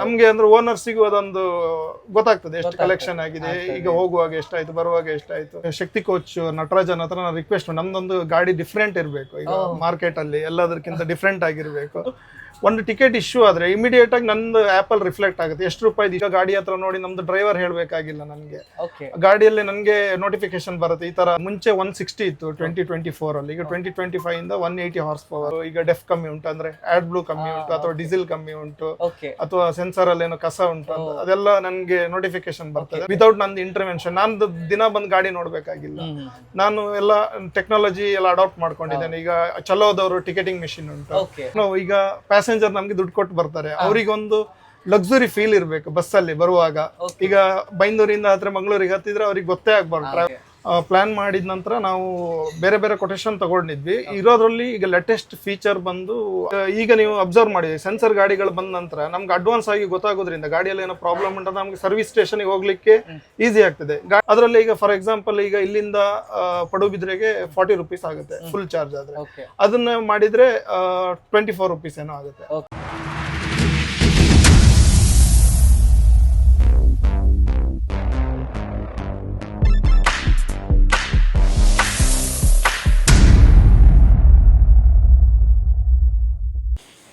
ನಮ್ಗೆ ಅಂದ್ರೆ ಓನರ್ಸಿಗೂ ಅದೊಂದು ಗೊತ್ತಾಗ್ತದೆ ಎಷ್ಟು ಕಲೆಕ್ಷನ್ ಆಗಿದೆ ಈಗ ಹೋಗುವಾಗ ಎಷ್ಟಾಯ್ತು ಬರುವಾಗ ಎಷ್ಟಾಯ್ತು. ಶಕ್ತಿ ಕೋಚ್ ನಟರಾಜನ್ ಹತ್ರ ನಾನು ರಿಕ್ವೆಸ್ಟ್ ನಮ್ದೊಂದು ಗಾಡಿ ಡಿಫ್ರೆಂಟ್ ಇರಬೇಕು. ಈಗ. ಮಾರ್ಕೆಟ್ ಅಲ್ಲಿ ಎಲ್ಲದಕ್ಕಿಂತ ಡಿಫ್ರೆಂಟ್ ಆಗಿರ್ಬೇಕು. ಒಂದು ಟಿಕೆಟ್ ಇಶ್ಯೂ ಆದ್ರೆ ಇಮಿಡಿಯೇಟ್ ಆಗಿ ನಂದು ಆಪಲ್ ರಿಫ್ಲೆಕ್ಟ್ ಆಗುತ್ತೆ. ಎಷ್ಟು ರೂಪಾಯಿ ಈಗ ಗಾಡಿ ಹತ್ರ ನೋಡಿ ನಮ್ದು ಡ್ರೈವರ್ ಹೇಳಬೇಕಾಗಿಲ್ಲ ನನಗೆ. ಗಾಡಿಯಲ್ಲಿ ನನಗೆ ನೋಟಿಫಿಕೇಶನ್ ಬರುತ್ತೆ. ಈ ತರ ಮುಂಚೆ ಒನ್ ಸಿಕ್ಸ್ಟಿ ಇತ್ತು ಟ್ವೆಂಟಿ ಟ್ವೆಂಟಿ ಫೋರ್ ಅಲ್ಲಿ. ಈಗ ಟ್ವೆಂಟಿ ಟ್ವೆಂಟಿ ಫೈವ್ ಇಂದ ಒನ್ ಏಯ್ಟಿ ಹಾರ್ಸ್ ಪವರ್ ಈಗ ಡೆಫ್ ಕಮ್ಮಿ ಉಂಟು ಅಂದ್ರೆ ಆಡ್ ಬ್ಲೂ ಕಮ್ಮಿ ಉಂಟು ಅಥವಾ ಡೀಸೆಲ್ ಕಮ್ಮಿ ಉಂಟು ಅಥವಾ ಸೆನ್ಸರ್ ಅಲ್ಲಿ ಏನೋ ಕಸ ಉಂಟು ಅಂತ ಅದೆಲ್ಲ ನನಗೆ ನೋಟಿಫಿಕೇಶನ್ ಬರ್ತದೆ ವಿತೌಟ್ ನಂದು ಇಂಟರ್ವೆನ್ಷನ್ ನಾನು ದಿನ ಬಂದು ಗಾಡಿ ನೋಡ್ಬೇಕಾಗಿಲ್ಲ. ನಾನು ಎಲ್ಲ ಟೆಕ್ನಾಲಜಿ ಎಲ್ಲ ಅಡಾಪ್ಟ್ ಮಾಡ್ಕೊಂಡಿದ್ದೇನೆ. ಈಗ ಚಲೋದವರು ಟಿಕೆಟಿಂಗ್ ಮಿಷಿನ್ ಉಂಟು. ನಾವು ಈಗ ಪ್ಯಾಸೆಂಜರ್ ನಮ್ಗೆ ದುಡ್ಡು ಕೊಟ್ಟು ಬರ್ತಾರೆ. ಅವರಿಗೊಂದು ಲಕ್ಸುರಿ ಫೀಲ್ ಇರಬೇಕು ಬಸ್ಸಲ್ಲಿ ಬರುವಾಗ. ಈಗ ಬೈಂದೂರಿಂದ ಹತ್ರ ಮಂಗಳೂರಿಗೆ ಹತ್ತಿದ್ರೆ ಅವ್ರಿಗೆ ಗೊತ್ತೇ ಆಗ್ಬಾರ್ದು. ಪ್ಲಾನ್ ಮಾಡಿದ ನಂತರ ನಾವು ಬೇರೆ ಬೇರೆ ಕೊಟೇಶನ್ ತಗೊಂಡಿದ್ವಿ. ಇರೋದ್ರಲ್ಲಿ ಈಗ ಲೇಟೆಸ್ಟ್ ಫೀಚರ್ ಬಂದು ಈಗ ನೀವು ಅಬ್ಸರ್ವ್ ಮಾಡಿ ಸೆನ್ಸರ್ ಗಾಡಿಗಳು ಬಂದ ನಂತರ ನಮ್ಗೆ ಅಡ್ವಾನ್ಸ್ ಆಗಿ ಗೊತ್ತಾಗೋದ್ರಿಂದ ಗಾಡಿಯಲ್ಲಿ ಏನೋ ಪ್ರಾಬ್ಲಮ್ ಉಂಟು ನಮ್ಗೆ ಸರ್ವಿಸ್ ಸ್ಟೇಷನ್ಗೆ ಹೋಗ್ಲಿಕ್ಕೆ ಈಸಿ ಆಗ್ತದೆ. ಅದರಲ್ಲಿ ಈಗ ಫಾರ್ ಎಕ್ಸಾಂಪಲ್ ಈಗ ಇಲ್ಲಿಂದ ಪಡುಬಿದ್ರೆಗೆ ಫಾರ್ಟಿ ರುಪೀಸ್ ಆಗುತ್ತೆ ಫುಲ್ ಚಾರ್ಜ್ ಆದ್ರೆ. ಅದನ್ನ ಮಾಡಿದ್ರೆ ಟ್ವೆಂಟಿ ಫೋರ್ ರುಪೀಸ್ ಏನೋ ಆಗುತ್ತೆ.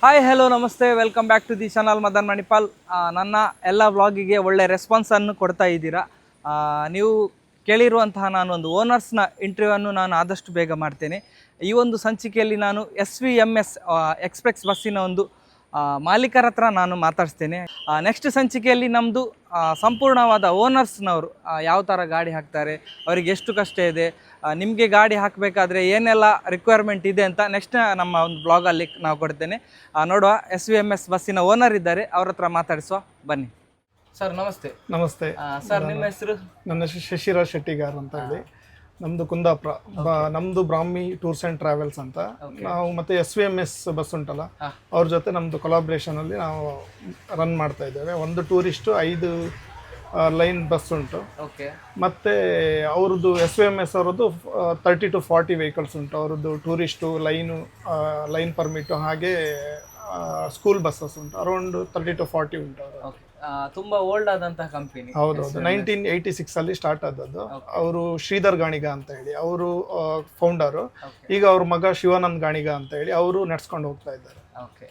ಹಾಯ್ ಹಲೋ ನಮಸ್ತೆ. Welcome back to the channel Madan Manipal ನನ್ನ ಎಲ್ಲ ವ್ಲಾಗಿಗೆ ಒಳ್ಳೆ ರೆಸ್ಪಾನ್ಸನ್ನು ಕೊಡ್ತಾ ಇದ್ದೀರಾ? ನೀವು ಕೇಳಿರುವಂತಹ ನಾನು ಒಂದು ಓನರ್ಸ್ನ ಇಂಟರ್ವ್ಯೂವನ್ನು ನಾನು ಆದಷ್ಟು ಬೇಗ ಮಾಡ್ತೇನೆ. ಈ ಒಂದು ಸಂಚಿಕೆಯಲ್ಲಿ ನಾನು S V M S express ಬಸ್ಸಿನ ಒಂದು ಮಾಲೀಕರ ಹತ್ರ ನಾನು ಮಾತಾಡಿಸ್ತೇನೆ. ನೆಕ್ಸ್ಟ್ ಸಂಚಿಕೆಯಲ್ಲಿ ನಮ್ಮದು ಸಂಪೂರ್ಣವಾದ ಓನರ್ಸ್ನವರು ಯಾವ ಥರ ಗಾಡಿ ಹಾಕ್ತಾರೆ, ಅವರಿಗೆ ಎಷ್ಟು ಕಷ್ಟ ಇದೆ ನಿಮಗೆ ಗಾಡಿ ಹಾಕಬೇಕಾದ್ರೆ ಏನೆಲ್ಲ ರಿಕ್ವೈರ್ಮೆಂಟ್ ಇದೆ ಅಂತ ನೆಕ್ಸ್ಟ್ ನಮ್ಮ ಒಂದು ಬ್ಲಾಗಲ್ಲಿ ನಾವು ಕೊಡ್ತೇನೆ. ನೋಡುವ ಎಸ್ ವಿ ಎಂ ಎಸ್ ಬಸ್ಸಿನ ಓನರ್ ಇದ್ದಾರೆ ಅವ್ರ ಹತ್ರ ಮಾತಾಡಿಸುವ. ಬನ್ನಿ. ಸರ್ ನಮಸ್ತೆ. ನಮಸ್ತೆ. ಸರ್ ನಿಮ್ಮ ಹೆಸರು? ನನ್ನ ಹೆಸರು ಶಶಿರಾಜ್ ಶೆಟ್ಟಿಗಾರ್ ಅಂತ ಹೇಳಿ. ನಮ್ದು ಕುಂದಾಪುರ ನಮ್ಮದು ನಮ್ದು ಬ್ರಾಹ್ಮಿ ಟೂರ್ಸ್ ಅಂಡ್ ಟ್ರಾವೆಲ್ಸ್ ಅಂತ. ನಾವು ಮತ್ತೆ S V M S bus ಉಂಟಲ್ಲ. ಅವ್ರ ಜೊತೆ ನಮ್ಮದು ಕೊಲಾಬ್ರೇಷನಲ್ಲಿ ನಾವು ರನ್ ಮಾಡ್ತಾ ಇದ್ದೇವೆ. ಒಂದು ಟೂರಿಸ್ಟ್ ಐದು ಲೈನ್ ಬಸ್ ಉಂಟು. ಓಕೆ. ಮತ್ತೆ ಅವ್ರದ್ದು ಎಸ್ ಎಂ ಎಸ್ ಅವರದ್ದು ತರ್ಟಿ ಟು ಫಾರ್ಟಿ ವೆಹಿಕಲ್ಸ್ ಉಂಟು. ಅವ್ರದ್ದು ಟೂರಿಸ್ಟು ಲೈನು ಲೈನ್ ಪರ್ಮಿಟು ಹಾಗೆ ಸ್ಕೂಲ್ ಬಸ್ಸಸ್ ಉಂಟು. ಅರೌಂಡ್ ತರ್ಟಿ ಟು ಫಾರ್ಟಿ ಉಂಟು ಅವರು ತುಂಬಾ ಓಲ್ಡ್ ಆದಂತಹ ಕಂಪನಿ ಹೌದು ನೈನ್ಟೀನ್ ಏಯ್ಟಿ ಸಿಕ್ಸ್ ಅಲ್ಲಿ ಸ್ಟಾರ್ಟ್ ಆದದ್ದು. ಅವರು ಶ್ರೀಧರ್ ಗಾಣಿಗ ಅಂತ ಹೇಳಿ. ಅವರು ಫೌಂಡರು ಈಗ ಅವ್ರ ಮಗ ಶಿವಾನಂದ್ ಗಾಣಿಗ ಅಂತ ಹೇಳಿ ಅವರು ನಡ್ಸ್ಕೊಂಡು ಹೋಗ್ತಾ ಇದ್ದಾರೆ. ಓಕೆ.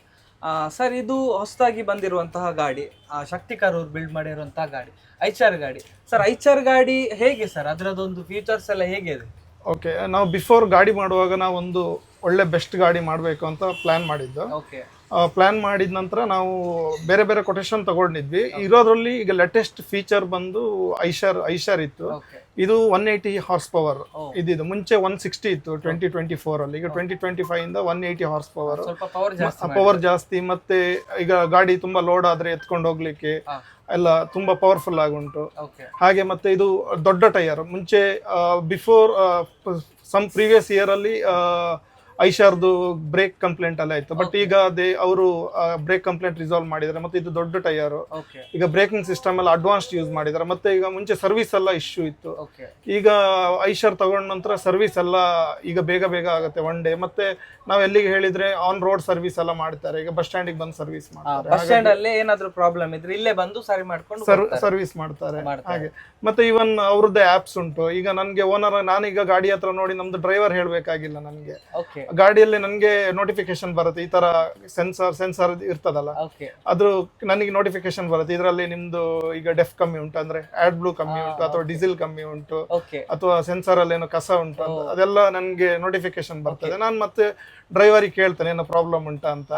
ಸರ್ ಇದು ಹೊಸದಾಗಿ ಬಂದಿರುವಂತಹ ಗಾಡಿ. ಆ, ಶಕ್ತಿ ಕಾರೂರ್ ಬಿಲ್ಡ್ ಮಾಡಿರುವಂತಹ ಗಾಡಿ. ಐಚಾರ್ ಗಾಡಿ. ಸರ್ ಐಚಾರ್ ಗಾಡಿ ಹೇಗೆ ಸರ್? ಅದರದೊಂದು ಫೀಚರ್ಸ್ ಎಲ್ಲ ಹೇಗೆ ಇದೆ? ಓಕೆ ನಾವು ಬಿಫೋರ್ ಗಾಡಿ ಮಾಡುವಾಗ ನಾವು ಒಂದು ಒಳ್ಳೆ ಬೆಸ್ಟ್ ಗಾಡಿ ಮಾಡಬೇಕು ಅಂತ ಪ್ಲಾನ್ ಮಾಡಿದ್ದು. ಓಕೆ ಪ್ಲಾನ್ ಮಾಡಿದ ನಂತರ ನಾವು ಬೇರೆ ಬೇರೆ ಕೊಟೇಶನ್ ತಗೊಂಡಿದ್ವಿ. ಇರೋದ್ರಲ್ಲಿ ಈಗ ಲೇಟೆಸ್ಟ್ ಫೀಚರ್ ಬಂದು ಐಷರ್ ಐಶರ್ ಇತ್ತು. ಇದು ಒನ್ ಏಯ್ಟಿ ಹಾರ್ಸ್ ಪವರ್. ಇದಿದು ಮುಂಚೆ ಒನ್ ಸಿಕ್ಸ್ಟಿ ಇತ್ತು ಟ್ವೆಂಟಿ ಟ್ವೆಂಟಿ ಫೋರ್ ಅಲ್ಲಿ. ಈಗ ಟ್ವೆಂಟಿ ಟ್ವೆಂಟಿ ಫೈವ್ ಇಂದ one eighty horse power power ಜಾಸ್ತಿ ಮತ್ತೆ ಈಗ ಗಾಡಿ ತುಂಬಾ ಲೋಡ್ ಆದ್ರೆ ಎತ್ಕೊಂಡು ಹೋಗ್ಲಿಕ್ಕೆ. ಎಲ್ಲ ತುಂಬಾ ಪವರ್ಫುಲ್ ಆಗುಂಟು. ಹಾಗೆ ಮತ್ತೆ ಇದು ದೊಡ್ಡ ಟೈರ್. ಮುಂಚೆ ಬಿಫೋರ್ ಸಮ್ ಪ್ರೀವಿಯಸ್ ಇಯರ್ ಅಲ್ಲಿ ಐಷಾರ್ದು ಬ್ರೇಕ್ ಕಂಪ್ಲೇಂಟ್ ಎಲ್ಲ ಇತ್ತು ಬಟ್ ಈಗ ಅದೇ ಅವರು ಬ್ರೇಕ್ ಕಂಪ್ಲೇಂಟ್ ರಿಸಾಲ್ವ್ ಮಾಡಿದ್ರೆ ಮತ್ತೆ ಇದು ದೊಡ್ಡ ಟೈರ್ ಈಗ ಬ್ರೇಕಿಂಗ್ ಸಿಸ್ಟಮ್ ಎಲ್ಲ ಅಡ್ವಾನ್ಸ್ಡ್ ಯೂಸ್ ಮಾಡಿದ್ದಾರೆ. ಮತ್ತೆ ಈಗ ಮುಂಚೆ ಸರ್ವಿಸ್ ಎಲ್ಲ ಇಶ್ಯೂ ಇತ್ತು. ಈಗ ಐಶಾರ್ ತಗೊಂಡ ನಂತರ ಸರ್ವಿಸ್ ಎಲ್ಲ ಈಗ ಬೇಗ ಬೇಗ ಆಗುತ್ತೆ ಒನ್ ಡೇ ಮತ್ತೆ ನಾವ್ ಎಲ್ಲಿಗೆ ಹೇಳಿದ್ರೆ ಆನ್ ರೋಡ್ ಸರ್ವಿಸ್ ಎಲ್ಲ ಮಾಡ್ತಾರೆ. ಈಗ ಬಸ್ ಸ್ಟ್ಯಾಂಡಿಗೆ ಬಂದು ಸರ್ವಿಸ್ ಮಾಡ್ತಾರೆ. ಬಸ್ ಸ್ಟ್ಯಾಂಡ್ ಅಲ್ಲಿ ಏನಾದ್ರೂ ಪ್ರಾಬ್ಲಮ್ ಇದ್ರೆ ಇಲ್ಲೇ ಬಂದು ಸರಿ ಮಾಡ್ಕೊಂಡು. ಸರ್ವಿಸ್ ಮಾಡ್ತಾರೆ. ಹಾಗೆ. ಮತ್ತೆ ಇವನ್ ಅವ್ರದ್ದೇ ಆಪ್ಸ್ ಉಂಟು. ಈಗ ನನ್ಗೆ ಓನರ್ ನಾನೀಗ ಗಾಡಿ ಹತ್ರ ನೋಡಿ ನಮ್ದು ಡ್ರೈವರ್ ಹೇಳ್ಬೇಕಾಗಿಲ್ಲ ನನ್ಗೆ. ಗಾಡಿಯಲ್ಲಿ ನನಗೆ ನೋಟಿಫಿಕೇಶನ್ ಬರುತ್ತೆ. ಈ ತರ ಸೆನ್ಸರ್ ಸೆನ್ಸರ್ ಇರ್ತದಲ್ಲ. ಓಕೆ ಅದು ನನಗೆ ನೋಟಿಫಿಕೇಶನ್ ಬರುತ್ತೆ. ಇದರಲ್ಲಿ ನಿಮ್ದು ಈಗ ಡೆಫ್ ಕಮ್ಮಿ ಉಂಟು ಅಂದ್ರೆ ಆಡ್ ಬ್ಲೂ ಕಮ್ಮಿ ಉಂಟು ಅಥವಾ ಡೀಸೆಲ್ ಕಮ್ಮಿ ಉಂಟು ಓಕೆ ಅಥವಾ ಸೆನ್ಸರ್ ಅಲ್ಲಿ ಏನೋ ಕಸ ಉಂಟು ಅಂತ. ಅದೆಲ್ಲ ನನಗೆ ನೋಟಿಫಿಕೇಶನ್ ಬರ್ತದೆ. ನಾನು ಮತ್ತೆ ಡ್ರೈವರಿಗೆ ಕೇಳ್ತೇನೆ ಏನೋ ಪ್ರಾಬ್ಲಮ್ ಉಂಟಾ ಅಂತ.